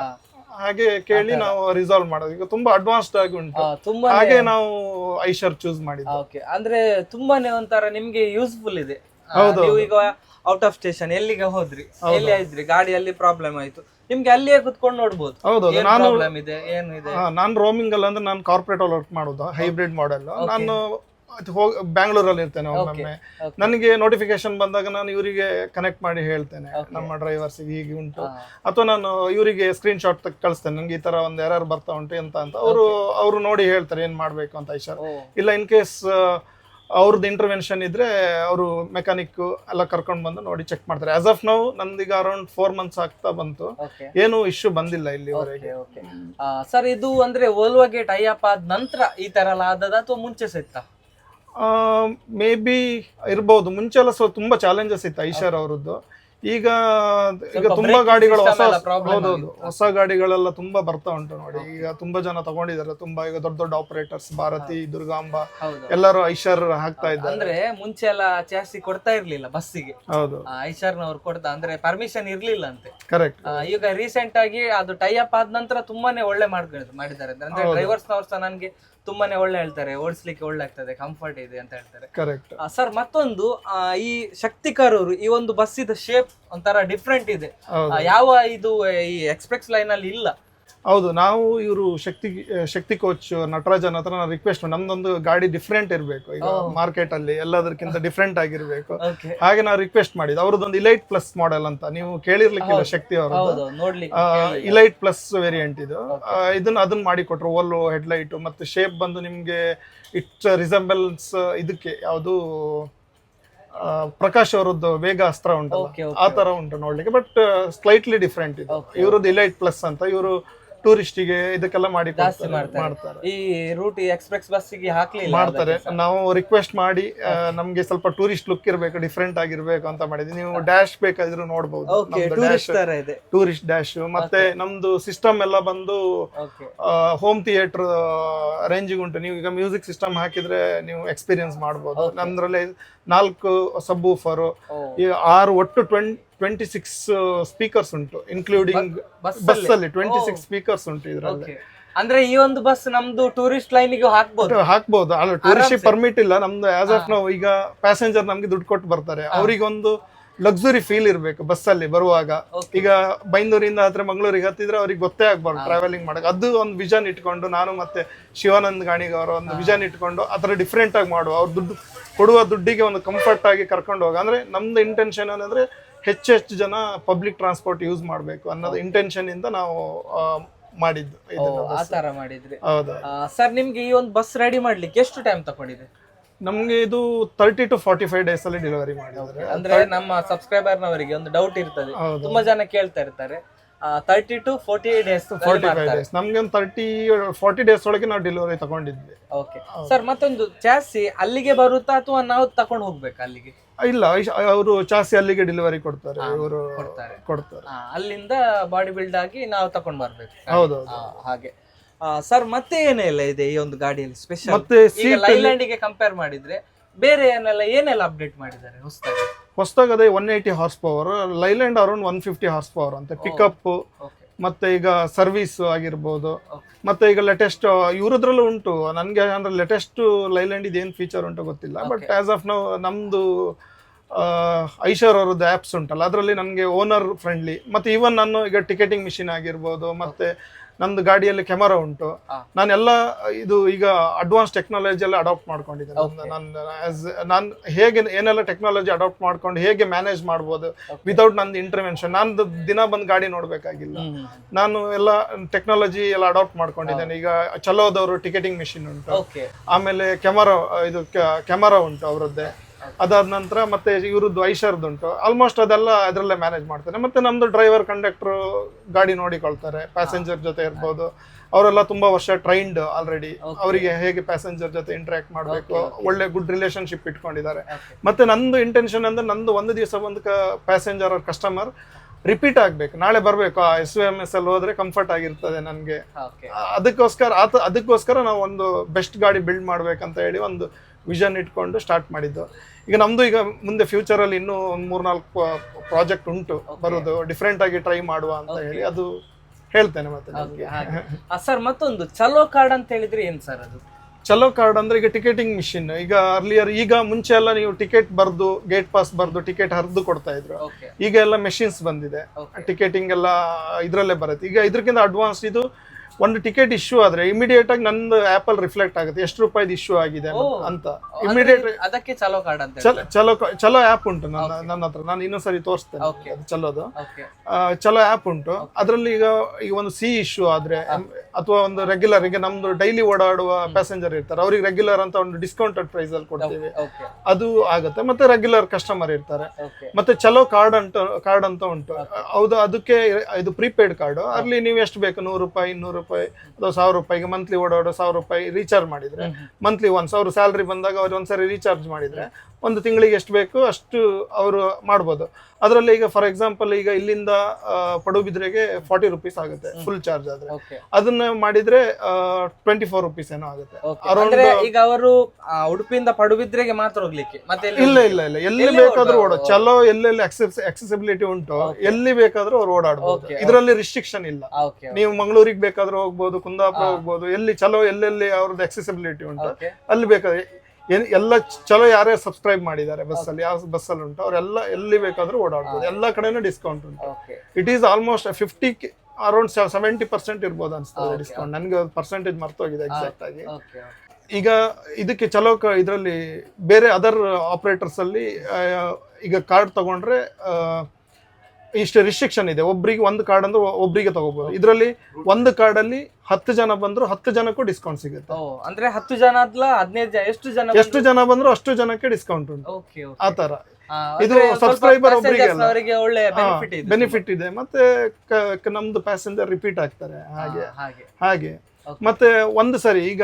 ಹಾಗೆ ಕೇಳಿ ನಾವು ರಿಸಾಲ್ವ್ ಮಾಡೋದು. ಈಗ ತುಂಬಾ ಅಡ್ವಾನ್ಸ್ಡ್ ಆಗಿ ಉಂಟು. ತುಂಬಾ ಹಾಗೆ ನಾವು ಐಶರ್ ಚೂಸ್ ಮಾಡಿದ್ವಿ ಓಕೆ ಅಂದ್ರೆ ತುಂಬಾನೇ ಒಂಥರ ನಿಮ್ಗೆ ಯೂಸ್ಫುಲ್ ಇದೆ. ಹೌದು, ಈಗ ಔಟ್ ಆಫ್ ಸ್ಟೇಷನ್ ಎಲ್ಲಿಗೆ ಹೋದ್ರಿ? ಎಲ್ಲಿ ಇದ್ರಿ ಗಾಡಿಯಲ್ಲಿ ಪ್ರಾಬ್ಲಮ್ ಆಯ್ತು. ನಿಮ್ಗೆ ಅಲ್ಲಿಯೇ ಕುತ್ಕೊಂಡು ನೋಡ್ಬೋದು. ಹೌದು ಏನ್ ನಾನು ಪ್ರಾಬ್ಲಮ್ ಇದೆ? ಏನು ಇದೆ? ನಾನು ರೋಮಿಂಗ್ ಅಲ್ಲ ಅಂದ್ರೆ ನಾನು ಕಾರ್ಪೊರೇಟ್ ಅಲ್ಲಿ ವರ್ಕ್ ಮಾಡೋದು ಹೈಬ್ರಿಡ್ ಮಾಡೆಲ್ ನಾನು ಹೋಗಿ ಬ್ಯಾಂಗ್ಳೂರಲ್ಲಿ ಇರ್ತೇನೆ ಒಮ್ಮೊಮ್ಮೆ. okay. ನನಗೆ ನೋಟಿಫಿಕೇಶನ್ ಬಂದಾಗ ನಾನು ಇವರಿಗೆ ಕನೆಕ್ಟ್ ಮಾಡಿ ಹೇಳ್ತೇನೆ. ನಮ್ಮ ಡ್ರೈವರ್ಸ್ ಹೀಗೆ ಉಂಟು. ಅಥವಾ ನಾನು ಇವರಿಗೆ ಸ್ಕ್ರೀನ್ ಶಾಟ್ ಕಳಿಸ್ತೇನೆ. ನನಗೆ ಈ ತರ ಒಂದು ಎರರ್ ಬರ್ತಾ ಉಂಟು ಎಂತ ಅಂತ. ಅವರು ಅವರು ನೋಡಿ ಹೇಳ್ತಾರೆ ಏನ್ ಮಾಡ್ಬೇಕು ಅಂತ ಐಶಾರ್. ಇಲ್ಲ ಇನ್ ಕೇಸ್ ಅವ್ರದ್ದು ಇಂಟರ್ವೆನ್ಷನ್ ಇದ್ರೆ ಅವರು ಮೆಕ್ಯಾನಿಕ್ ಎಲ್ಲ ಕರ್ಕೊಂಡು ಬಂದು ನೋಡಿ ಚೆಕ್ ಮಾಡ್ತಾರೆ. ಆಸ್ ಆಫ್ ನಾವು ನಂದೀಗ ಅರೌಂಡ್ ಫೋರ್ ಮಂತ್ಸ್ ಆಗ್ತಾ ಬಂತು. ಏನು ಇಶ್ಯೂ ಬಂದಿಲ್ಲ ಇಲ್ಲಿವರೆಗೆ. ಸರ್ ಇದು ಅಂದ್ರೆ ಓಲ್ವಾಗೆ ಟೈ ಅಪ್ ಆದ ನಂತರ ಈ ತರ ಎಲ್ಲ ಆದದ ಅಥವಾ ಮುಂಚೆ ಸಿತ್ತ ಮೇ ಬಿ ಇರ್ಬೋದು. ಮುಂಚೆ ಎಲ್ಲ ಸ್ವಲ್ಪ ತುಂಬಾ ಚಾಲೆಂಜಸ್ ಇತ್ತು ಐಶರ್ ಅವರದ್ದು. ಈಗ ಈಗ ತುಂಬಾ ಗಾಡಿಗಳು ಹೊಸ ಹೌದೌದು ಹೊಸ ಗಾಡಿಗಳೆಲ್ಲ ತುಂಬಾ ಬರ್ತಾ ಉಂಟು ನೋಡಿ. ಈಗ ತುಂಬಾ ಜನ ತಗೊಂಡಿದ್ದಾರೆ. ತುಂಬಾ ಈಗ ದೊಡ್ಡ ದೊಡ್ಡ ಆಪರೇಟರ್ಸ್ ಭಾರತಿ ದುರ್ಗಾಂಬ ಎಲ್ಲರೂ ಐಶರ್ ಹಾಕ್ತಾ ಇದ್ದಾರೆ. ಅಂದ್ರೆ ಮುಂಚೆ ಎಲ್ಲ ಜಾಸ್ತಿ ಕೊಡ್ತಾ ಇರ್ಲಿಲ್ಲ ಬಸ್ಸಿಗೆ ಹೌದು. ಐಶರ್ನವ್ರು ಕೊಡ್ತಾ ಅಂದ್ರೆ ಪರ್ಮಿಷನ್ ಇರ್ಲಿಲ್ಲ ಅಂತೆ. ಕರೆಕ್ಟ್ ಈಗ ರೀಸೆಂಟ್ ಆಗಿ ಅದು ಟೈ ಅಪ್ ಆದ ನಂತರ ತುಂಬಾನೇ ಒಳ್ಳೆ ಮಾಡಿದ್ದಾರೆ. ಅಂದ್ರೆ ಡ್ರೈವರ್ಸ್ ನವರ್ಸ ನನ್ಗೆ ತುಂಬಾನೇ ಒಳ್ಳೆ ಹೇಳ್ತಾರೆ. ಓಡಿಸ್ಲಿಕ್ಕೆ ಒಳ್ಳೆ ಆಗ್ತದೆ ಕಂಫರ್ಟ್ ಇದೆ ಅಂತ ಹೇಳ್ತಾರೆ. ಕರೆಕ್ಟ್ ಸರ್ ಮತ್ತೊಂದು ಈ ಶಕ್ತಿಕಾರರು ಈ ಒಂದು ಬಸ್ಸಿದ ಶೇಪ್ ಒಂಥರ ಡಿಫ್ರೆಂಟ್ ಇದೆ. ಯಾವ ಇದು ಈ ಎಕ್ಸ್ಪ್ರೆಸ್ ಲೈನ್ ಅಲ್ಲಿ ಇಲ್ಲ. ಹೌದು ನಾವು ಇವರು ಶಕ್ತಿ ಶಕ್ತಿ ಕೋಚ್ ನಟರಾಜನ್ ಹತ್ರ ನಾನು ರಿಕ್ವೆಸ್ಟ್ ನಮ್ದೊಂದು ಗಾಡಿ ಡಿಫ್ರೆಂಟ್ ಇರಬೇಕು. ಈಗ ಮಾರ್ಕೆಟ್ ಅಲ್ಲಿ ಎಲ್ಲದಕ್ಕಿಂತ ಡಿಫ್ರೆಂಟ್ ಆಗಿರ್ಬೇಕು. ಹಾಗೆ ನಾವು ರಿಕ್ವೆಸ್ಟ್ ಮಾಡಿದ್ದು. ಅವ್ರದ್ದೊಂದು ಇಲೈಟ್ ಪ್ಲಸ್ ಮಾಡೆಲ್ ಅಂತ. ನೀವು ಕೇಳಿರ್ಲಿಕ್ಕಿಲ್ಲ ಶಕ್ತಿ ಅವರು ಇಲೈಟ್ ಪ್ಲಸ್ ವೇರಿಯಂಟ್ ಇದು. ಇದನ್ನ ಅದನ್ನ ಮಾಡಿ ಕೊಟ್ರು ಓಲ್ವೋ ಹೆಡ್ಲೈಟ್ ಮತ್ತೆ ಶೇಪ್ ಬಂದು ನಿಮ್ಗೆ ಇಟ್ಸ್ ರಿಸೆಂಬಲ್ಸ್ ಇದಕ್ಕೆ ಯಾವುದು ಪ್ರಕಾಶ್ ಅವರದ್ದು ವೇಗ ಅಸ್ತ್ರ ಉಂಟು ಆ ತರ ಉಂಟು ನೋಡ್ಲಿಕ್ಕೆ ಬಟ್ ಸ್ಲೈಟ್ಲಿ ಡಿಫ್ರೆಂಟ್ ಇದು. ಇವರದ್ದು ಇಲೈಟ್ ಪ್ಲಸ್ ಅಂತ. ಇವರು ಟೂರಿಸ್ಟಿಗೆ ಇದಕ್ಕೆಲ್ಲ ಮಾಡಿ ಜಾಸ್ತಿ ಮಾಡ್ತಾರೆ. ಈ ರೂಟ್ ಎಕ್ಸ್ಪ್ರೆಸ್ ಬಸ್ಸಿಗೆ ಹಾಕ್ಲಿಲ್ಲ ಮಾಡ್ತಾರೆ. ನಾವು ರಿಕ್ವೆಸ್ಟ್ ಮಾಡಿ ನಮ್ಗೆ ಸ್ವಲ್ಪ ಟೂರಿಸ್ಟ್ ಲುಕ್ ಇರಬೇಕು ಡಿಫ್ರೆಂಟ್ ಆಗಿರ್ಬೇಕು ಅಂತ ಮಾಡಿದ್ವಿ. ನೀವು ಡ್ಯಾಶ್ ಬೇಕಾದ್ರೂ ನೋಡಬಹುದು ಟೂರಿಸ್ಟ್ ಡ್ಯಾಶ್ ಮತ್ತೆ ನಮ್ದು ಸಿಸ್ಟಮ್ ಎಲ್ಲ ಬಂದು ಹೋಮ್ ಥಿಯೇಟರ್ ರೇಂಜಿಗೆ ಉಂಟು. ನೀವು ಈಗ ಮ್ಯೂಸಿಕ್ ಸಿಸ್ಟಮ್ ಹಾಕಿದ್ರೆ ನೀವು ಎಕ್ಸ್ಪೀರಿಯನ್ಸ್ ಮಾಡಬಹುದು ನಮ್ದ್ರಲ್ಲಿ ನಾಲ್ಕು ಸಬ್ ಈ ಆರು ಒಟ್ಟು ಟ್ವೆಂಟಿ ಟ್ವೆಂಟಿ ಸಿಕ್ಸ್ ಸ್ಪೀಕರ್ಸ್ ಉಂಟು ಇನ್ಕ್ಲೂಡಿಂಗ್ ಬಸ್ ಅಲ್ಲಿ ಟ್ವೆಂಟಿ ಸಿಕ್ಸ್ ಸ್ಪೀಕರ್ಸ್ ಉಂಟು ಇದರಲ್ಲಿ. ಅಂದ್ರೆ ಈ ಒಂದು ಬಸ್ ನಮ್ದು ಟೂರಿಸ್ಟ್ ಲೈನಿಗೆ ಹಾಕ್ಬೋದು? ಹಾಕ್ಬೋದು. ಅಲ್ಲ ಟೂರಿಸ್ಟ್ ಪರ್ಮಿಟ್ ಇಲ್ಲ. ನಮ್ದು ಆಸ್ ಆಫ್ ನಾವು ಈಗ ಪ್ಯಾಸೆಂಜರ್ ನಮ್ಗೆ ದುಡ್ಡು ಕೊಟ್ಟು ಬರ್ತಾರೆ. ಅವ್ರಿಗೆ ಒಂದು ಲಕ್ಸುರಿ ಫೀಲ್ ಇರಬೇಕು ಬಸ್ಸಲ್ಲಿ ಬರುವಾಗ. ಈಗ ಬೈಂದೂರಿಂದ ಆದ್ರೆ ಮಂಗಳೂರಿಗೆ ಹತ್ತಿದ್ರೆ ಅವ್ರಿಗೆ ಗೊತ್ತೇ ಆಗ್ಬಾರ್ದು ಟ್ರಾವೆಲಿಂಗ್ ಮಾಡಕ್. ಅದು ಒಂದು ವಿಷನ್ ಇಟ್ಕೊಂಡು ನಾನು ಮತ್ತೆ ಶಿವಾನಂದ್ ಗಾಣಿಗ ಅವರ ಒಂದು ವಿಷನ್ ಇಟ್ಕೊಂಡು ಆ ಥರ ಡಿಫ್ರೆಂಟ್ ಆಗಿ ಮಾಡುವ. ಅವ್ರ ದುಡ್ಡು ಕೊಡುವ ದುಡ್ಡಿಗೆ ಒಂದು ಕಂಫರ್ಟ್ ಆಗಿ ಕರ್ಕೊಂಡು ಹೋಗ. ಅಂದ್ರೆ ನಮ್ದು ಇಂಟೆನ್ಷನ್ ಏನಂದ್ರೆ ಹೆಚ್ಚು ಹೆಚ್ಚು ಜನ ಪಬ್ಲಿಕ್ ಟ್ರಾನ್ಸ್ಪೋರ್ಟ್ ಯೂಸ್ ಮಾಡಬೇಕು ಅನ್ನೋದು ಇಂಟೆನ್ಷನ್ ಇಂದ ನಾವು ಮಾಡಿದ್ದು ಆ ಮಾಡಿದ್ರಿ. ಹೌದು. ಸರ್ ನಿಮ್ಗೆ ಈ ಒಂದು ಬಸ್ ರೆಡಿ ಮಾಡ್ಲಿಕ್ಕೆ ಎಷ್ಟು ಟೈಮ್ ತಗೊಂಡಿದೆ ನಮ್ಗೆ ಇದು thirty to forty five days ಅಲ್ಲಿ ಡೆಲಿವರಿ ಮಾಡಿದ್ರೆ ಅಂದ್ರೆ ನಮ್ಮ ಸಬ್ಸ್ಕ್ರೈಬರ್ ನವರಿಗೆ ಒಂದು ಡೌಟ್ ಇರ್ತದೆ. ತುಂಬಾ ಜನ ಕೇಳ್ತಾ ಇರ್ತಾರೆ. Thirty to forty days forty five days ನಮ್ಗೆ ಒಂದು ತರ್ಟಿ ಫಾರ್ಟಿ ಡೇಸ್ ಒಳಗೆ ನಾವು ಡೆಲಿವರಿ ತಗೊಂಡಿದ್ವಿ. ಓಕೆ ಸರ್ ಮತ್ತೊಂದು ಚಾಸಿ ಅಲ್ಲಿಗೆ ಬರುತ್ತಾ ಅಥವಾ ನಾವು ತಕೊಂಡು ಹೋಗ್ಬೇಕು ಅಲ್ಲಿಗೆ? ಇಲ್ಲ ಅವರು ಚಾಸಿ ಅಲ್ಲಿಗೆ ಡೆಲಿವರಿ ಕೊಡ್ತಾರೆ. ಇವರು ಕೊಡ್ತಾರೆ. ಕೊಡ್ತಾರೆ. ಅಲ್ಲಿಂದ ಬಾಡಿ ಬಿಲ್ಡ್ ಆಗಿ ನಾವು ತಕೊಂಡ್ ಬರ್ಬೇಕು. ಹೌದು ಹಾಗೆ. ಸರ್ ಮತ್ತೆ ಏನೆಲ್ಲ ಇದೆ ಈ ಒಂದು ಗಾಡಿಯಲ್ಲಿ ಸ್ಪೆಷಲ್ ಮತ್ತೆ ಲೈಲ್ಯಾಂಡಿಗೆ ಕಂಪೇರ್ ಮಾಡಿದ್ರೆ ಬೇರೆ ಏನೆಲ್ಲ ಏನೆಲ್ಲ ಅಪ್ಡೇಟ್ ಮಾಡಿದ್ದಾರೆ ಹೊಸದಾಗಿ? ಹೊಸದಾಗ ಅದೇ one eighty horse power Leyland around one fifty horse power ಅಂತ ಪಿಕಪ್ ಮತ್ತೆ ಈಗ ಸರ್ವಿಸ್ ಆಗಿರ್ಬೋದು. ಮತ್ತೆ ಈಗ ಲೇಟೆಸ್ಟ್ ಇವ್ರದ್ರಲ್ಲೂ ಉಂಟು. ನನಗೆ ಅಂದ್ರೆ ಲೇಟೆಸ್ಟ್ ಲೈಲ್ಯಾಂಡ್ ಏನು ಫೀಚರ್ ಉಂಟು ಗೊತ್ತಿಲ್ಲ. ಬಟ್ ಆಸ್ ಆಫ್ ನಾವು ನಮ್ದು ಐಶರ್ ಅವರದ್ದು ಆ್ಯಪ್ಸ್ ಉಂಟಲ್ಲ ಅದರಲ್ಲಿ ನನಗೆ ಓನರ್ ಫ್ರೆಂಡ್ಲಿ ಮತ್ತೆ ಈವನ್ ನಾನು ಈಗ ಟಿಕೆಟಿಂಗ್ ಮಿಷಿನ್ ಆಗಿರ್ಬೋದು ಮತ್ತೆ ನಂದು ಗಾಡಿಯಲ್ಲಿ ಕ್ಯಾಮರಾ ಉಂಟು. ನಾನೆಲ್ಲ ಇದು ಈಗ ಅಡ್ವಾನ್ಸ್ ಟೆಕ್ನಾಲಜಿ ಎಲ್ಲ ಅಡಾಪ್ಟ್ ಮಾಡ್ಕೊಂಡಿದ್ದೇನೆ ನಾನು ಆಸ್ ನಾನು ಹೇಗೆ ಏನೆಲ್ಲ ಟೆಕ್ನಾಲಜಿ ಅಡಾಪ್ಟ್ ಮಾಡ್ಕೊಂಡು ಹೇಗೆ ಮ್ಯಾನೇಜ್ ಮಾಡ್ಬೋದು ವಿತೌಟ್ ನಂದು ಇಂಟರ್ವೆನ್ಷನ್ ನಂದು ದಿನ ಬಂದು ಗಾಡಿ ನೋಡ್ಬೇಕಾಗಿಲ್ಲ. ನಾನು ಎಲ್ಲ ಟೆಕ್ನಾಲಜಿ ಎಲ್ಲ ಅಡಾಪ್ಟ್ ಮಾಡ್ಕೊಂಡಿದ್ದೇನೆ. ಈಗ ಚಲೋದವರು ಟಿಕೆಟಿಂಗ್ ಮಿಷಿನ್ ಉಂಟು. ಆಮೇಲೆ ಕ್ಯಾಮರಾ ಇದು ಕ್ಯಾಮರಾ ಉಂಟು ಅವರದ್ದೇ. ಅದಾದ ನಂತರ ಮತ್ತೆ ಇವ್ರದ್ದು ಐಷರ್ದುಂಟು ಆಲ್ಮೋಸ್ಟ್ ಅದೆಲ್ಲ ಅದರಲ್ಲೇ ಮ್ಯಾನೇಜ್ ಮಾಡ್ತಾರೆ. ಮತ್ತೆ ನಮ್ದು ಡ್ರೈವರ್ ಕಂಡಕ್ಟರ್ ಗಾಡಿ ನೋಡಿಕೊಳ್ತಾರೆ. ಪ್ಯಾಸೆಂಜರ್ ಜೊತೆ ಇರ್ಬೋದು. ಅವರೆಲ್ಲ ತುಂಬಾ ವರ್ಷ ಟ್ರೈನ್ಡ್ ಆಲ್ರೆಡಿ ಅವರಿಗೆ ಹೇಗೆ ಪ್ಯಾಸೆಂಜರ್ ಜೊತೆ ಇಂಟ್ರಾಕ್ಟ್ ಮಾಡಬೇಕು ಒಳ್ಳೆ ಗುಡ್ ರಿಲೇಶನ್ಶಿಪ್ ಇಟ್ಕೊಂಡಿದ್ದಾರೆ. ಮತ್ತೆ ನಂದು ಇಂಟೆನ್ಷನ್ ಅಂದ್ರೆ ನಂದು ಒಂದು ದಿವಸ ಒಂದು ಪ್ಯಾಸೆಂಜರ್ ಕಸ್ಟಮರ್ ರಿಪೀಟ್ ಆಗ್ಬೇಕು. ನಾಳೆ ಬರಬೇಕು. ಆ ಎಸ್ ಎಂ ಎಸ್ ಅಲ್ಲಿ ಹೋದ್ರೆ ಕಂಫರ್ಟ್ ಆಗಿರ್ತದೆ ನನಗೆ. ಅದಕ್ಕೋಸ್ಕರ ಆತ ಅದಕ್ಕೋಸ್ಕರ ನಾವು ಒಂದು ಬೆಸ್ಟ್ ಗಾಡಿ ಬಿಲ್ಡ್ ಮಾಡ್ಬೇಕಂತ ಹೇಳಿ ಒಂದು ವಿಷನ್ ಇಟ್ಕೊಂಡು ಸ್ಟಾರ್ಟ್ ಮಾಡಿದ್ದು. ಈಗ ನಮ್ಮದು ಈಗ ಮುಂದೆ ಫ್ಯೂಚರಲ್ಲಿ ಇನ್ನೂ ಒಂದು ಮೂರ್ನಾಲ್ಕು ಪ್ರಾಜೆಕ್ಟ್ ಉಂಟು. ಬರೋದು. ಡಿಫ್ರೆಂಟ್ ಆಗಿ ಟ್ರೈ ಮಾಡುವ ಅಂತ ಹೇಳಿ ಅದು ಹೇಳ್ತೇನೆ ಮತ್ತೆ ನಿಮ್ಗೆ. ಸರ್ ಮತ್ತೊಂದು. ಚಲೋ ಕಾರ್ಡ್ ಅಂತ ಹೇಳಿದ್ರೆ ಏನು ಸರ್ ಅದು? ಚಲೋ ಕಾರ್ಡ್ ಅಂದ್ರೆ ಈಗ ಟಿಕೆಟಿಂಗ್ ಮಿಷಿನ್ ಈಗ ಅರ್ಲಿಯರ್ ಈಗ ಮುಂಚೆ ಎಲ್ಲ ನೀವು ಟಿಕೆಟ್ ಬರ್ದು ಗೇಟ್ ಪಾಸ್ ಬರ್ದು ಟಿಕೆಟ್ ಹರಿದು ಕೊಡ್ತಾ ಇದ್ರು. ಈಗ ಎಲ್ಲ ಮೆಷಿನ್ಸ್ ಬಂದಿದೆ. ಟಿಕೆಟಿಂಗ್ ಎಲ್ಲ ಇದರಲ್ಲೇ ಬರುತ್ತೆ. ಈಗ ಇದಕ್ಕಿಂತ ಅಡ್ವಾನ್ಸ್ ಇದು ಒಂದು ಟಿಕೆಟ್ ಇಶ್ಯೂ ಆದ್ರೆ ಇಮಿಡಿಯೇಟ್ ಆಗಿ ನಂದು ಆಪ್ ಅಲ್ಲಿ ರಿಫ್ಲೆಕ್ಟ್ ಆಗುತ್ತೆ. ಎಷ್ಟು ರೂಪಾಯಿದು ಇಶ್ಯೂ ಆಗಿದೆ ಅಂತ. ಇಮಿಡಿಯೇಟ್ ಅದಕ್ಕೆ ಚಲೋ ಕಾರ್ಡ್ ಅಂತ ಚಲೋ ಚಲೋ ಆಪ್ ಉಂಟು ನನ್ನ ನನ್ನ ಹತ್ರ. ನಾನು ಇನ್ನೊಂದ್ಸರಿ ತೋರಿಸ್ತೇನೆ. ಚಲೋದು. ಚಲೋ ಆಪ್ ಉಂಟು. ಅದರಲ್ಲಿ ಈಗ ಈಗ ಒಂದು ಸಿ ಇಶ್ಯೂ ಆದ್ರೆ ಅಥವಾ ಒಂದು ರೆಗ್ಯುಲರ್ ಈಗ ನಮ್ದು ಡೈಲಿ ಓಡಾಡುವ ಪ್ಯಾಸೆಂಜರ್ ಇರ್ತಾರೆ. ಅವ್ರಿಗೆ ರೆಗ್ಯುಲರ್ ಅಂತ ಒಂದು ಡಿಸ್ಕೌಂಟೆಡ್ ಪ್ರೈಸ್ ಅಲ್ಲಿ ಕೊಡ್ತೀವಿ. ಅದು ಆಗುತ್ತೆ. ಮತ್ತೆ ರೆಗ್ಯುಲರ್ ಕಸ್ಟಮರ್ ಇರ್ತಾರೆ. ಮತ್ತೆ ಚಲೋ ಕಾರ್ಡ್ ಅಂತ ಕಾರ್ಡ್ ಅಂತ ಉಂಟು. ಹೌದು ಅದಕ್ಕೆ ಇದು ಪ್ರೀಪೇಯ್ಡ್ ಕಾರ್ಡ್ ಅಲ್ಲಿ ನೀವು ಎಷ್ಟು ಬೇಕು? ನೂರು ರೂಪಾಯಿ ಇನ್ನೂರು ರೂಪಾಯಿ ಅಥವಾ ಸಾವಿರ ರೂಪಾಯಿಗೆ ಮಂತ್ಲಿ ಓಡಾಡೋ ಸಾವಿರ ರೂಪಾಯಿ ರೀಚಾರ್ಜ್ ಮಾಡಿದ್ರೆ ಮಂತ್ಲಿ ಒಂದ್ ಸಾವಿರ ಸ್ಯಾಲ್ರಿ ಬಂದಾಗ ಅವ್ರು ಒಂದ್ಸರಿ ರೀಚಾರ್ಜ್ ಮಾಡಿದ್ರೆ ಒಂದು ತಿಂಗಳಿಗೆ ಎಷ್ಟು ಬೇಕು ಅಷ್ಟು ಅವರು ಮಾಡ್ಬೋದು. ಅದರಲ್ಲಿ ಈಗ ಫಾರ್ ಎಕ್ಸಾಂಪಲ್ ಈಗ ಇಲ್ಲಿಂದ ಪಡುಬಿದ್ರೆಗೆ ಫಾರ್ಟಿ ರುಪೀಸ್ ಆಗುತ್ತೆ ಫುಲ್ ಚಾರ್ಜ್ ಆದ್ರೆ. ಅದನ್ನ ಮಾಡಿದ್ರೆ ಟ್ವೆಂಟಿ ಫೋರ್ ರುಪೀಸ್ ಏನೋ ಆಗುತ್ತೆ. ಈಗ ಅವರು ಉಡುಪಿಯಿಂದ ಪಡುಬಿದ್ರೆಗೆ ಮಾತ್ರ ಹೋಗ್ಲಿಕ್ಕೆ ಮತ್ತೆ ಇಲ್ಲ ಇಲ್ಲ ಇಲ್ಲ. ಎಲ್ಲಿ ಬೇಕಾದ್ರೂ ಓಡೋ? ಚಲೋ ಎಲ್ಲೆಲ್ಲಿ ಅಕ್ಸೆಸಿಬಿಲಿಟಿ ಉಂಟು ಎಲ್ಲಿ ಬೇಕಾದ್ರೂ ಅವ್ರು ಓಡಾಡ್ಬೋದು. Okay, ಇದರಲ್ಲಿ ರಿಸ್ಟ್ರಿಕ್ಷನ್ ಇಲ್ಲ. ನೀವು ಮಂಗಳೂರಿಗೆ ಬೇಕಾದ್ರೂ ಹೋಗ್ಬೋದು ಕುಂದಾಪುರ ಹೋಗ್ಬೋದು ಎಲ್ಲಿ ಚಲೋ ಎಲ್ಲೆಲ್ಲಿ ಅವ್ರದ್ದು ಅಕ್ಸೆಸಿಬಿಲಿಟಿ ಉಂಟು ಅಲ್ಲಿ ಬೇಕಾದ್ರೆ ಏನ್ ಎಲ್ಲ ಚಲೋ ಯಾರೇ ಸಬ್ಸ್ಕ್ರೈಬ್ ಮಾಡಿದ್ದಾರೆ ಬಸ್ಸಲ್ಲಿ ಯಾವ ಬಸ್ಸಲ್ಲಿ ಉಂಟು ಅವರೆಲ್ಲ ಎಲ್ಲಿ ಬೇಕಾದರೂ ಓಡಾಡ್ಬೋದು. ಎಲ್ಲ ಕಡೆನೂ ಡಿಸ್ಕೌಂಟ್ ಉಂಟು. It is almost fifty around seventy percent ಇರ್ಬೋದು ಅನ್ಸ್ತದೆ ಡಿಸ್ಕೌಂಟ್ ನನಗೆ ಪರ್ಸೆಂಟೇಜ್ ಮರ್ತೋಗಿದೆ ಎಕ್ಸಾಕ್ಟ್ ಆಗಿ. ಈಗ ಇದಕ್ಕೆ ಚಲೋ ಕ ಇದರಲ್ಲಿ ಬೇರೆ ಅದರ್ ಆಪರೇಟರ್ಸ್ ಅಲ್ಲಿ ಈಗ ಕಾರ್ಡ್ ತಗೊಂಡ್ರೆ ಇಷ್ಟು ರಿಸ್ಟ್ರಿಕ್ಷನ್ ಇದೆ. ಒಬ್ರಿಗೆ ಒಂದು ಕಾರ್ಡ್ ಅಂದ್ರೆ ಒಬ್ಬರಿಗೆ ಒಬ್ರಿಗೆ ತಗೋಬಹುದು ಇದರಲ್ಲಿ ಒಂದು ಕಾರ್ಡ್ ಅಲ್ಲಿ ಹತ್ತು ಜನ ಬಂದ್ರು ಹತ್ತು ಜನಕ್ಕೂ ಡಿಸ್ಕೌಂಟ್ ಸಿಗುತ್ತೆ. ಅಂದ್ರೆ ಹತ್ತು ಜನ ಹದಿನೈದು ಜನ ಎಷ್ಟು ಜನ ಎಷ್ಟು ಜನ ಬಂದ್ರು ಅಷ್ಟು ಜನಕ್ಕೆ ಡಿಸ್ಕೌಂಟ್ ಉಂಟು. ಆ ತರ ಇದು ಸಬ್ಸ್ಕ್ರೈಬರ್ ಒಬ್ಬರಿಗೆ ಒಳ್ಳೆ ಬೆನಿಫಿಟ್ ಇದೆ. ಮತ್ತೆ ನಮ್ದು ಪ್ಯಾಸೆಂಜರ್ ರಿಪೀಟ್ ಆಗ್ತಾರೆ. ಹಾಗೆ. ಹಾಗೆ. ಮತ್ತೆ ಒಂದು ಸರಿ ಈಗ